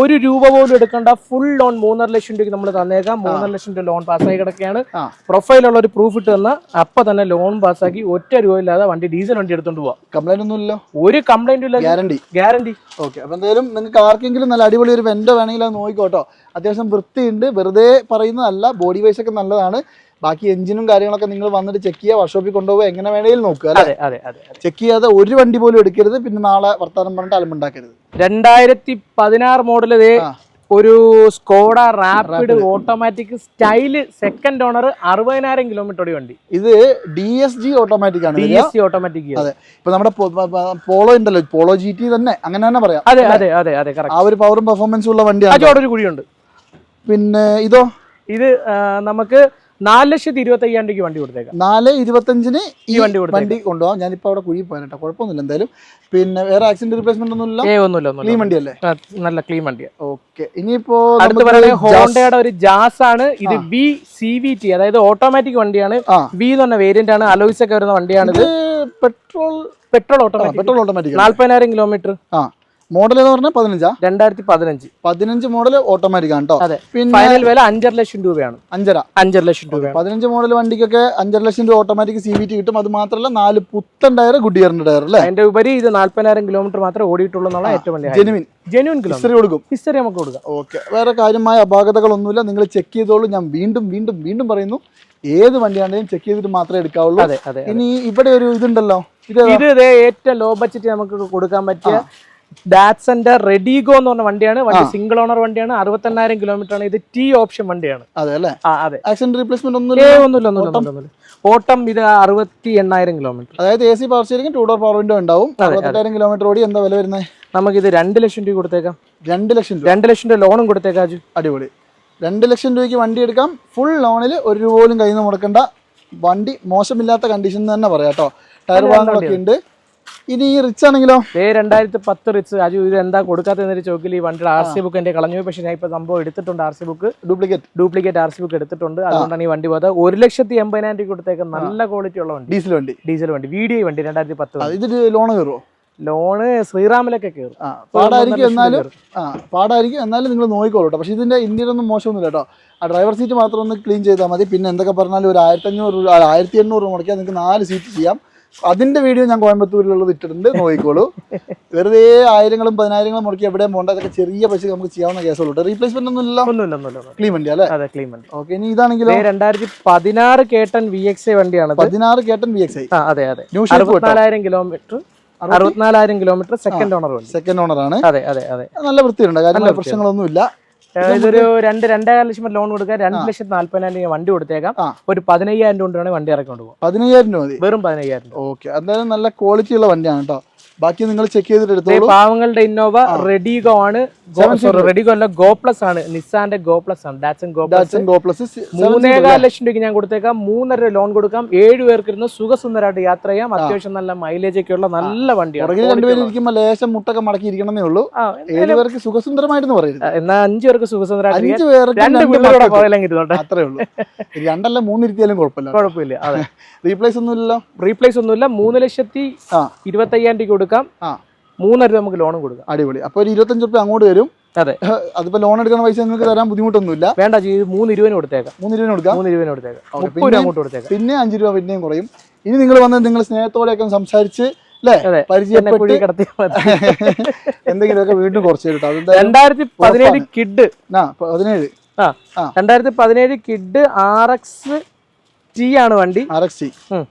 ഒരു രൂപ പോലും എടുക്കേണ്ട ഫുൾ ലോൺ മൂന്നര ലക്ഷം രൂപയ്ക്ക് നമ്മൾ തന്നേക്കാം. മൂന്നര ലക്ഷം രൂപ ലോൺ പാസ്സായി കിടക്കുകയാണ്. പ്രൊഫൈലുള്ള ഒരു പ്രൂഫ് ഇട്ട് തന്ന അപ്പൊ തന്നെ ലോൺ പാസ്സാക്കി ഒറ്റ രൂപ ഇല്ലാതെ വണ്ടി ഡീസൽ വണ്ടി എടുത്തോണ്ട് പോവാം. കംപ്ലൈന്റ് ഒന്നും ഇല്ലല്ലോ? ഒരു കംപ്ലൈന്റ് ഇല്ല. ഗ്യാരണ്ടി ഗ്യാരണ്ടി ഓക്കെ അപ്പൊ എന്തായാലും നിങ്ങൾക്ക് ആർക്കെങ്കിലും നല്ല അടിപൊളി ഒരു വെന്റോ വേണമെങ്കിൽ അത് നോക്കിക്കോട്ടോ അത്യാവശ്യം വൃത്തിയുണ്ട്. വെറുതെ പറയുന്നതല്ല. ബോഡി വൈസ് ഒക്കെ നല്ലതാണ്. ബാക്കി എഞ്ചിനും കാര്യങ്ങളൊക്കെ നിങ്ങൾ വന്നിട്ട് ചെക്ക് ചെയ്യുക. വർക്ക്ഷോപ്പിൽ കൊണ്ടുപോകുക എങ്ങനെ വേണമെങ്കിലും നോക്കുക അതെ അതെ അതെ. ചെക്ക് ചെയ്യാതെ ഒരു വണ്ടി പോലും എടുക്കരുത്. പിന്നെ നാളെ വർത്താനം പറഞ്ഞിട്ട് അലമ്പുണ്ടാക്കരുത് രണ്ടായിരത്തി പതിനാറ് മോഡൽ. ഒരു Skoda Rapid automatic style second owner അറുപതിനായിരം കിലോമീറ്റർ വണ്ടി. ഇത് ഡി എസ് ജി ഓട്ടോമാറ്റിക് ആണ് ഡി എസ് ജി ഓട്ടോമാറ്റിക് അതെ. ഇപ്പൊ നമ്മുടെ പോളോ ഉണ്ടല്ലോ. പോളോ ജി ടി തന്നെ. അങ്ങനെ തന്നെ പറയാം. അതെ അതെ അതെ അതെ ആ ഒരു പവറും പെർഫോമൻസും ഉള്ള വണ്ടിയാണ് കുഴിയുണ്ട്. പിന്നെ ഇതോ? ഇത് നമുക്ക് നാല് ലക്ഷത്തി ഇരുപത്തി അയ്യായിരം രൂപയ്ക്ക് വണ്ടി കൊടുത്തേക്കാം. നാല് ഇരുപത്തഞ്ചിന് ഈ ഈ വണ്ടി. വണ്ടി കൊണ്ടുപോകാം. ഞാനിപ്പോ അവിടെ കുഴി പോകാൻ കേട്ടോ. കുഴപ്പമൊന്നുമില്ല എന്തായാലും. പിന്നെ വേറെ ആക്സിഡന്റ് റിപ്ലേസ്മെന്റ് ഒന്നും ഇല്ല ഏ ഒന്നുമില്ല. ക്ലീൻ വണ്ടി വണ്ടിയല്ലേ നല്ല ക്ലീൻ വണ്ടിയാണ് ഓക്കെ ഇനിയിപ്പോ അടുത്ത് നമുക്ക് പറയുന്നത് ഹോണ്ടയുടെ ഒരു ജാസ് ആണ്. ഇത് ബി സി വി ടി അതായത് ഓട്ടോമാറ്റിക് വണ്ടിയാണ്. ബി വി എന്ന് പറഞ്ഞ വേരിയന്റ് ആണ്. അലോയ്സ് ഒക്കെ വരുന്ന വണ്ടിയാണിത്. ഇത് petrol petrol automatic petrol automatic നാല്പതിനായിരം കിലോമീറ്റർ ആ. മോഡൽ എന്ന് പറഞ്ഞാൽ പതിനഞ്ചാ? രണ്ടായിരത്തി പതിനഞ്ച് പതിനഞ്ച് മോഡൽ ഓട്ടോമാറ്റിക് ആണ് കേട്ടോ അതെ. പിന്നെ ഫൈനൽ വില അഞ്ചര ലക്ഷം രൂപയാണ്. അഞ്ചര. അഞ്ചര ലക്ഷം രൂപ പതിനഞ്ച് മോഡൽ വണ്ടിക്കൊക്കെ അഞ്ചര ലക്ഷം രൂപ ഓട്ടോമാറ്റിക് സി വി ടി കിട്ടും. അത് മാത്രമല്ല നാല് പുത്തൻ ടയർ ഗുഡ് ഇയറിന്റെ ടയർ അല്ലേ? അതിന്റെ ഉപരി ഇത് നാല്പതിനായിരം കിലോമീറ്റർ മാത്രമേ ഓടിയിട്ടുള്ളൂ എന്നുള്ള ഏറ്റവും വലിയ ജെനുവിൻ ജെനുവിൻ ഹിസ്റ്ററി കൊടുക്കും. ഹിസ്റ്ററി നമുക്ക് കൊടുക്കാം. ഓക്കെ വേറെ കാര്യമായ അപാകതകളൊന്നുമില്ല. നിങ്ങൾ ചെക്ക് ചെയ്തോളൂ. ഞാൻ വീണ്ടും വീണ്ടും വീണ്ടും പറയുന്നു. ഏത് വണ്ടിയാണെങ്കിലും ചെക്ക് ചെയ്തിട്ട് മാത്രമേ എടുക്കാവുള്ളൂ. ഇനി ഇവിടെ ഒരു ഇതുണ്ടല്ലോ. ഇത് ഇത് ഇതേ ഏറ്റവും ലോ ബഡ്ജറ്റ് നമുക്ക് കൊടുക്കാൻ പറ്റിയ ഡാറ്റ്സന്റെ റെഡിഗോ എന്ന് പറഞ്ഞ വണ്ടിയാണ്. വണ്ടി സിംഗിൾ ഓണർ വണ്ടിയാണ്. അറുപത്തെണ്ണായിരം കിലോമീറ്റർ ആണ്. ഇത് ടി ഓപ്ഷൻ വണ്ടിയാണ്. അതെ ആക്സിഡന്റ് റീപ്ലേസ്മെന്റ് ഒന്നുമില്ല? ഒന്നുമില്ല ഓട്ടം? ഇത് അറുപത്തി എണ്ണായിരം കിലോമീറ്റർ അതായത് A C power steering two door power window ഉണ്ടാവും. അറുപത്തെട്ടായിരം കിലോമീറ്റർ ഓടി എന്താ വില വരുന്നത് നമുക്ക് ഇത് രണ്ട് ലക്ഷം രൂപ കൊടുത്തേക്കാം. രണ്ട് ലക്ഷം രൂപ. രണ്ട് ലക്ഷം രൂപ ലോണും കൊടുത്തേക്കാം അടിപൊളി. രണ്ട് ലക്ഷം രൂപയ്ക്ക് വണ്ടി എടുക്കാം. ഫുൾ ലോണിൽ ഒരു രൂപ പോലും കയ്യിൽ നിന്ന് മുടക്കണ്ട. വണ്ടി മോശമില്ലാത്ത കണ്ടീഷൻ തന്നെ പറയാം കേട്ടോ. ടയർ ഭാഗങ്ങളൊക്കെ ഉണ്ട്. ഇനി ഈ റിച്ച് ആണെങ്കിലോ? ഏ രണ്ടായിരത്തി പത്ത് റിച്ച് അജു ഇത് എന്താ കൊടുക്കാത്തതെന്ന് ചോക്കിൽ ഈ വണ്ടിയുടെ ആർ സി ബുക്ക് എന്റെ കളഞ്ഞു പക്ഷെ ഞാൻ ഇപ്പൊ സംഭവം എടുത്തിട്ടുണ്ട് R C book duplicate duplicate R C book എടുത്തിട്ടുണ്ട്. അതുകൊണ്ടാണ് ഈ വണ്ടി പോയത് ഒരു ലക്ഷത്തി എൺപതിനായിരം രൂപ കൊടുത്തേക്ക് നല്ല ക്വാളിറ്റി ഉള്ള വണ്ടി. ഡീസൽ വണ്ടി. ഡീസൽ വണ്ടി. വി ഡി വണ്ടി രണ്ടായിരത്തി പത്ത് ഇതിൽ ലോണ് ലോൺ കയറുമോ ലോണ് ശ്രീറാമിലൊക്കെ കയറും. പാടായിരിക്കും എന്നാലും ആ പാടായിരിക്കും എന്നാലും നിങ്ങൾ നോക്കിക്കോളൂ കേട്ടോ. പക്ഷേ ഇതിന്റെ ഇന്ത്യയിലൊന്നും ഒന്നും മോശമൊന്നുമില്ല കേട്ടോ. ആ ഡ്രൈവർ സീറ്റ് മാത്രം ഒന്ന് ക്ലീൻ ചെയ്താൽ മതി. പിന്നെ എന്തൊക്കെ പറഞ്ഞാലും ഒരു ആയിരത്തി അഞ്ഞൂറ് രൂപ ആയിരത്തി എണ്ണൂറ് രൂപ മുടക്കിയാൽ നിങ്ങൾക്ക് നാല് സീറ്റ് ചെയ്യാം. അതിന്റെ വീഡിയോ ഞാൻ കോയമ്പത്തൂരിലുള്ളത് ഇട്ടിട്ടുണ്ട്. നോക്കിക്കോളൂ. വെറുതെ ആയിരങ്ങളും പതിനായിരങ്ങളും മുടക്കി എവിടെയും പോകണ്ട. അതൊക്കെ ചെറിയ പൈസ നമുക്ക് ചെയ്യാവുന്ന കേസുള്ളൂ റീപ്ലേസ്മെന്റ് ഒന്നും ഇല്ല ഒന്നുമില്ല ക്ലീൻ വണ്ടി അല്ലേ? അതെ ക്ലീൻ വണ്ടി. ഓക്കെ ഇനി ഇതാണെങ്കിലും? രണ്ടായിരത്തി പതിനാറ് കേട്ടൻ വി എക്സ് ഐ വണ്ടിയാണ് പതിനാറ് കേട്ടൻ വി എക്സ് ഐ അതെ അതെ. അറുപത്തിനാലായിരം kilometre അറുപത്തിനാലായിരം kilometre second owner second owner ആണ്. അതെ അതെ അതെ. നല്ല വൃത്തിയുണ്ട്. കാര്യമായ പ്രശ്നങ്ങളൊന്നുമില്ല. ഇതൊരു രണ്ട് രണ്ടേകാൽ ലക്ഷം ലോൺ കൊടുക്കുക രണ്ട് ലക്ഷത്തി നാല്പതിനായിരം രൂപ വണ്ടി കൊടുത്തേക്കാം. ഒരു പതിനയ്യായിരം രൂപ കൊണ്ടാണ് വണ്ടി ഇറക്കി കൊണ്ടുപോകും. പതിനയ്യായിരം രൂപ മതി. വെറും പതിനയ്യായിരം രൂപ. ഓക്കെ. എന്തായാലും നല്ല ക്വാളിറ്റി ഉള്ള വണ്ടിയാണ് കേട്ടോ. ബാക്കി നിങ്ങൾ ചെക്ക് ചെയ്തിട്ട് പാവങ്ങളുടെ ഇന്നോവ റെഡിഗോ ആണ്. റെഡിഗോ അല്ല ഗോ പ്ലസ് ആണ്. നിസാന്റെ ഗോ പ്ലസ് ആണ്. Datsun go Datsun go plus മൂന്നേകാൽ lakh രൂപയ്ക്ക് ഞാൻ കൊടുത്തേക്കാം. മൂന്നര ലോൺ കൊടുക്കാം. ഏഴ് പേർക്ക് ഇരുന്ന് സുഖസുന്ദരമായിട്ട് യാത്ര ചെയ്യാം. അത്യാവശ്യം നല്ല മൈലേജ് ഒക്കെ ഉള്ള നല്ല വണ്ടിയാണ്. ലേശം മുട്ടൊക്കെ മടക്കി ഇരിക്കണമെന്നേ ഉള്ളൂ. ഏഴ് പേർക്ക് സുഖസുന്ദരമായിട്ടെന്ന് പറയുന്നത് എന്നാൽ അഞ്ചു പേർക്ക് സുഖസുന്ദരമായിട്ട് അഞ്ച് പേർക്ക് രണ്ട് രണ്ട് പിള്ളേരുടെ മക്കൾക്ക്. പോയാലും ഇരുന്നോട്ടെ അത്രേ ഉള്ളൂ. രണ്ടല്ല മൂന്നിരുത്തിയാലും കുഴപ്പമില്ല. കുഴപ്പമില്ല അതെ. റീപ്ലേസ് ഒന്നും ഇല്ലല്ലോ റീപ്ലേസ് ഒന്നുമില്ല. മൂന്ന് ലക്ഷത്തി ഇരുപത്തയ്യായിരം രൂപ കൊടുക്കാം. ആ. മൂന്നര രൂപ നമുക്ക് ലോണും കൊടുക്കാം. അടിപൊളി. അപ്പോൾ ഒരു ഇരുപത്തഞ്ച് റുപ്യ അങ്ങോട്ട് വരും. അതെ. അതിപ്പോ ലോൺ എടുക്കുന്ന പൈസ നിങ്ങൾക്ക് തരാൻ ബുദ്ധിമുട്ടൊന്നുമില്ല. വേണ്ട മൂന്ന് ഇരുപതിന് കൊടുത്തേക്കാം. മൂന്ന് രൂപ കൊടുക്കാം. മൂന്ന് രൂപന് കൊടുത്തേക്കാം മുപ്പത് രൂപ അങ്ങോട്ട് കൊടുത്തേക്കാം. പിന്നെ അഞ്ച് രൂപ പിന്നെയും കുറയും. ഇനി നിങ്ങൾ വന്ന് നിങ്ങൾ സ്നേഹത്തോടെയൊക്കെ സംസാരിച്ച് പരിചയപ്പെട്ട് *laughs* എന്തെങ്കിലുമൊക്കെ വീണ്ടും കുറച്ച് കേട്ടോ രണ്ടായിരത്തി പതിനേഴ് കിഡ്. ആ പതിനേഴ്. ആ. രണ്ടായിരത്തി പതിനേഴ് കിഡ് ആർ എക്സ് ടി ആണ് വണ്ടി. ആർ എക്സ് ഉം.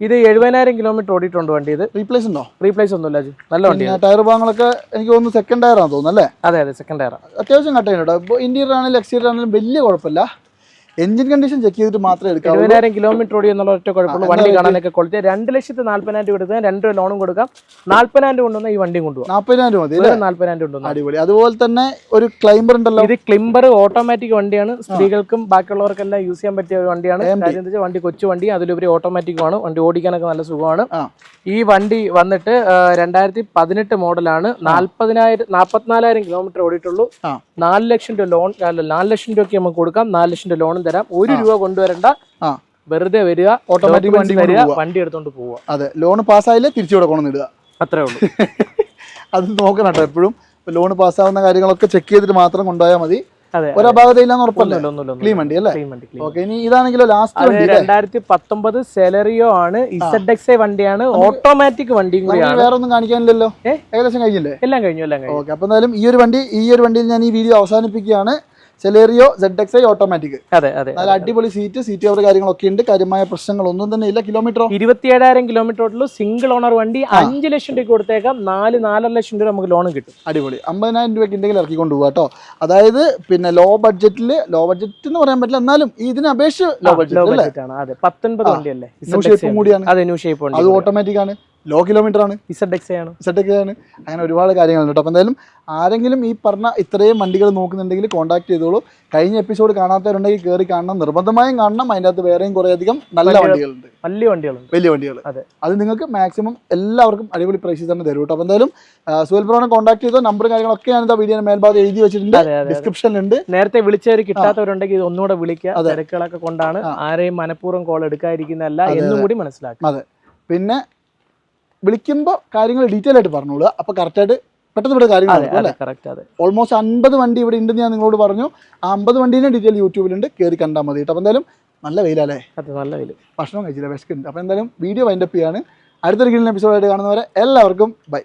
ഇത് എഴുപതിനായിരം കിലോമീറ്റർ ഓടിയിട്ടുണ്ട് വണ്ടി ഇത് റീപ്ലേസ് ഉണ്ടോ? റീപ്ലേസ് ഒന്നും ഇല്ല നല്ല വണ്ടി ടയർ ഭാഗങ്ങളൊക്കെ എനിക്ക് തോന്നുന്നു സെക്കൻഡ് ടയർ ആണെന്ന് തോന്നുന്നു അല്ലേ? അതെ അതെ സെക്കൻഡ് ടയർ അത്യാവശ്യം കട്ട് ചെയ്യുന്നുണ്ടോ ഇപ്പോൾ ഇന്റീരിയർ ആണെങ്കിലും എക്സ്റ്റീരിയർ ആണെങ്കിലും വലിയ കുഴപ്പമില്ല. എഞ്ചിൻ കണ്ടീഷൻ ചെക്ക് ചെയ്തിട്ട് മാത്രമേ എടുക്കാം ഇരുപതിനായിരം കിലോമീറ്റർ ഓടി എന്നുള്ള ഒറ്റ കുഴപ്പമുള്ളൂ. വണ്ടി കാണാനൊക്കെ ക്വാളിറ്റി രണ്ട് ലക്ഷത്തി നാല്പതിനായിരം രൂപ എടുക്കാം രണ്ട് രൂപ ലോണും കൊടുക്കാം. നാല്പതിനായിരം രൂപ കൊണ്ടുവന്ന ഈ വണ്ടിയും കൊണ്ടുപോകാം. നാൽപ്പതിനായിരം മതി നാല്പതിനായിരം രൂപ ഉണ്ടോ അടിപൊളി. അതുപോലെ തന്നെ ഒരു ക്ലൈംബർ ഉണ്ടല്ലോ. ഇത് ക്ലിംബർ ഓട്ടോമാറ്റിക് വണ്ടിയാണ്. സ്ത്രീകൾക്കും ബാക്കിയുള്ളവർക്കെല്ലാം യൂസ് ചെയ്യാൻ പറ്റിയ ഒരു വണ്ടിയാണ്. കാര്യം വണ്ടി കൊച്ചു വണ്ടി അതിലുപരി ഓട്ടോമാറ്റിക് ആണ്. വണ്ടി ഓടിക്കാനൊക്കെ നല്ല സുഖമാണ്. ഈ വണ്ടി വന്നിട്ട് രണ്ടായിരത്തി പതിനെട്ട് മോഡലാണ്. നാല്പതിനായിരം നാല്പത്തിനാലായിരം കിലോമീറ്റർ ഓടിയിട്ടുള്ളൂ. നാല് ലക്ഷം രൂപ ലോൺ നാല് ലക്ഷം രൂപയ്ക്ക് നമുക്ക് കൊടുക്കാം. നാല് ലക്ഷം രൂപ ലോണും തരാം. ഒരു രൂപ കൊണ്ടുവരണ്ട. വെറുതെ വരിക ഓട്ടോമാറ്റിക് വണ്ടി വരിക വണ്ടി എടുത്തോണ്ട് പോവുക. അതെ ലോൺ പാസ്സായില്ലേ തിരിച്ചു കൊടുക്കണം ഇടുക. അത്രേ ഉള്ളൂ. *laughs* അത് നോക്കണം കേട്ടോ എപ്പോഴും. ലോൺ പാസ്സാവുന്ന കാര്യങ്ങളൊക്കെ ചെക്ക് ചെയ്തിട്ട് മാത്രം കൊണ്ടുപോയാൽ മതി. ഒരു അപാകതയില്ലാന്ന് ഉറപ്പല്ലേ? ക്ലീൻ വണ്ടി അല്ലേ? ഓക്കെ ഇനി ഇതാണെങ്കിലോ ലാസ്റ്റ് വണ്ടി രണ്ടായിരത്തി പത്തൊമ്പത് സെലറിയോ ആണ് ഇസഡ് എക്സ് വണ്ടിയാണ്. ഓട്ടോമാറ്റിക് കൂടിയാണ്. വേറെ ഒന്നും കാണിക്കാനില്ലല്ലോ ഏകദേശം കഴിഞ്ഞില്ലേ? എല്ലാം കഴിഞ്ഞു എല്ലാം കഴിഞ്ഞു. ഓക്കെ അപ്പോൾ എന്തായാലും ഈ ഒരു വണ്ടി ഈ ഒരു വണ്ടിയിൽ ഞാൻ ഈ വീഡിയോ അവസാനിപ്പിക്കുകയാണ്. Celerio Z X I automatic അതെ അതെ നല്ല അടിപൊളി സീറ്റ് സീറ്റ് കവർ കാര്യങ്ങളൊക്കെ ഉണ്ട്. കാര്യമായ പ്രശ്നങ്ങൾ ഒന്നും തന്നെ ഇല്ല. കിലോമീറ്ററോ ഇരുപത്തിയേഴായിരം കിലോമീറ്റർ സിംഗിൾ ഓണർ വണ്ടി അഞ്ച് ലക്ഷം രൂപ കൊടുത്തേക്കാം. നാല് നാലര ലക്ഷം രൂപ നമുക്ക് ലോൺ കിട്ടും. അടിപൊളി. അമ്പതിനായിരം രൂപയ്ക്ക് ഉണ്ടെങ്കിൽ ഇറക്കി കൊണ്ടുപോകാം കേട്ടോ അതായത് പിന്നെ ലോ ബഡ്ജറ്റിൽ ലോ ബഡ്ജറ്റ് എന്ന് പറയാൻ പറ്റില്ല. എന്നാലും ഇതിനെ അപേക്ഷിച്ച് ലോ ബഡ്ജറ്റ് ആണ്. അതെ പത്തൊൻപത് വണ്ടിയല്ലേ? ന്യൂ ഷേപ്പും കൂടിയാണ്. അതെ ന്യൂ ഷേപ്പ് അത് വണ്ടി ഓട്ടോമാറ്റിക് ആണ്. ലോ കിലോമീറ്റർ ആണ്. ആണ് ആണ്. അങ്ങനെ ഒരുപാട് കാര്യങ്ങളുണ്ട് കേട്ടോ. അപ്പോൾ എന്തായാലും ആരെങ്കിലും ഈ പറഞ്ഞ ഇത്രയും വണ്ടികൾ നോക്കുന്നുണ്ടെങ്കിൽ കോൺടാക്ട് ചെയ്തോളൂ. കഴിഞ്ഞ എപ്പിസോഡ് കാണാത്തവരുണ്ടെങ്കിൽ കയറി കാണണം. നിർബന്ധമായും കാണണം. അതിന്റെ അകത്ത് വേറെയും കുറേ അധികം നല്ല വണ്ടികളുണ്ട്. വലിയ വണ്ടികളുണ്ട്. വലിയ വണ്ടികൾ അതെ. അത് നിങ്ങൾക്ക് മാക്സിമം എല്ലാവർക്കും അടിപൊളി പ്രൈസിൽ തന്നെ തരും കേട്ടോ. അപ്പോൾ എന്തായാലും സുഹൽ ബ്രോനെ കോൺടാക്ട് ചെയ്തോ നമ്പർ കാര്യങ്ങളൊക്കെ ഞാൻ എന്താ വീഡിയോ മേൽഭാഗത്ത് എഴുതി വെച്ചിട്ടുണ്ട്. ഡിസ്ക്രിപ്ഷനിലുണ്ട് നേരത്തെ വിളിച്ചവർ കിട്ടാത്തവരുണ്ടെങ്കിൽ ഇത് ഒന്നുകൂടെ വിളിക്കുക. തിരക്കുകളൊക്കെ കൊണ്ടാണ് ആരെയും മനഃപൂർവം കോൾ എടുക്കാതിരിക്കുന്നതല്ല എന്നും കൂടി മനസ്സിലാക്കുക. അതെ. പിന്നെ വിളിക്കുമ്പോൾ കാര്യങ്ങൾ ഡീറ്റെയിൽ ആയിട്ട് പറഞ്ഞോളൂ. അപ്പോൾ കറക്റ്റായിട്ട് പെട്ടെന്ന് ഇവിടെ കാര്യങ്ങൾ അല്ലേ ഓൾമോസ്റ്റ് അൻപത് വണ്ടി ഇവിടെ ഉണ്ടെന്ന് ഞാൻ നിങ്ങളോട് പറഞ്ഞു. ആ അമ്പത് വണ്ടീന്റെ ഡീറ്റെയിൽ യൂട്യൂബിലുണ്ട് കയറി കണ്ടാൽ മതി കേട്ടോ. അപ്പോൾ എന്തായാലും നല്ല വെയിലല്ലേ? അത് നല്ല വെയിൽ ഭക്ഷണം കഴിച്ചില്ല വിശക്കുന്നുണ്ട്. അപ്പോൾ എന്തായാലും വീഡിയോ വൈൻഡപ്പ് ചെയ്യാണ്. അടുത്തൊരു കിഴിൽ എപ്പിസോഡായിട്ട് കാണുന്നവരെ എല്ലാവർക്കും ബൈ